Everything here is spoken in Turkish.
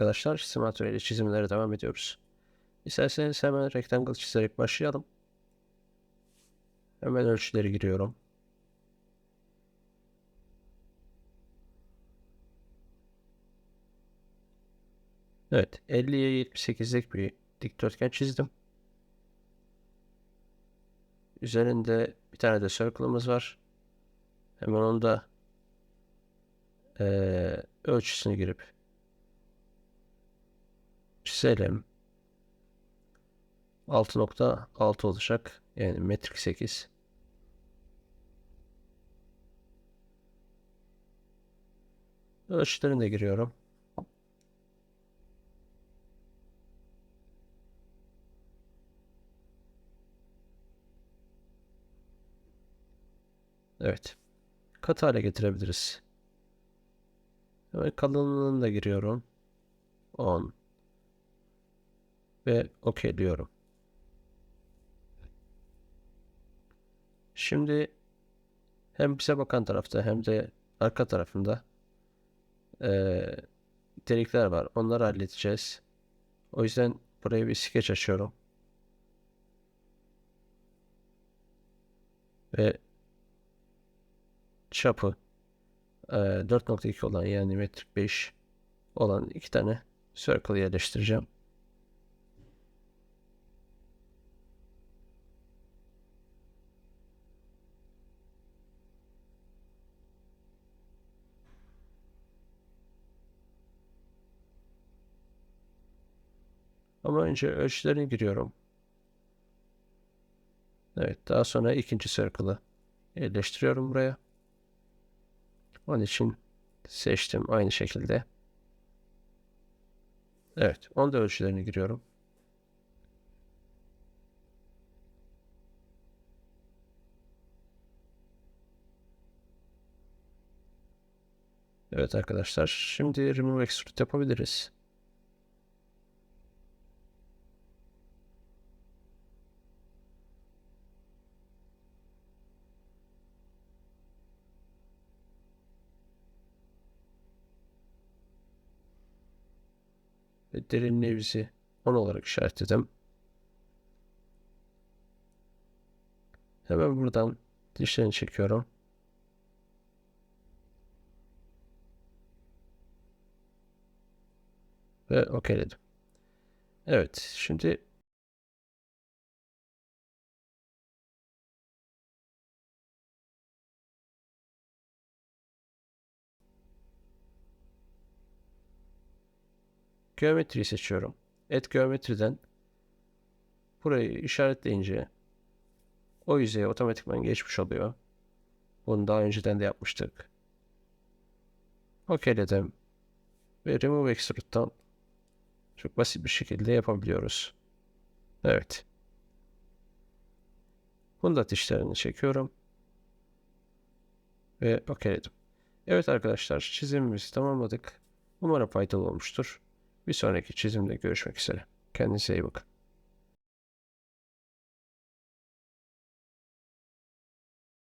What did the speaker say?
arkadaşlar simülatör ile çizimlere devam ediyoruz. İsterseniz hemen rectangle çizerek başlayalım. Hemen ölçüleri giriyorum. Evet 50'ye 78'lik bir dikdörtgen çizdim. Üzerinde bir tane de circle'ımız var. Hemen onu da eee, ölçüsünü girip çizelim. 6.6 olacak. Yani metrik 8. Ölçülerine giriyorum. Evet. Katı hale getirebiliriz. Hemen kalınlığını da giriyorum. 10 ve OK diyorum. Şimdi hem bize bakan tarafta hem de arka tarafında eee, delikler var. Onları halledeceğiz. O yüzden buraya bir skeç açıyorum. Ve çapı eee 4.2 olan yani metrik 5 olan iki tane circle yerleştireceğim. Ama önce ölçülerini giriyorum. Evet, daha sonra ikinci circle'ı yerleştiriyorum buraya. Onun için seçtim aynı şekilde. Evet, onun da ölçülerini giriyorum. Evet arkadaşlar, şimdi remove extrude yapabiliriz. Ve derinliği bizi 10 olarak işaretledim. Hemen buradan dişlerini çekiyorum. Ve okeyledim. Evet, şimdi geometriyi seçiyorum. Et geometriden burayı işaretleyince o yüzeye otomatikman geçmiş oluyor. Bunu daha önceden de yapmıştık. Okeyledim. Ve remove extrude'dan çok basit bir şekilde yapabiliyoruz. Evet. Bunu da dişlerini çekiyorum. Ve okeyledim. Evet arkadaşlar çizimimizi tamamladık. Umarım faydalı olmuştur. Bir sonraki çizimde görüşmek üzere. Kendinize iyi bakın.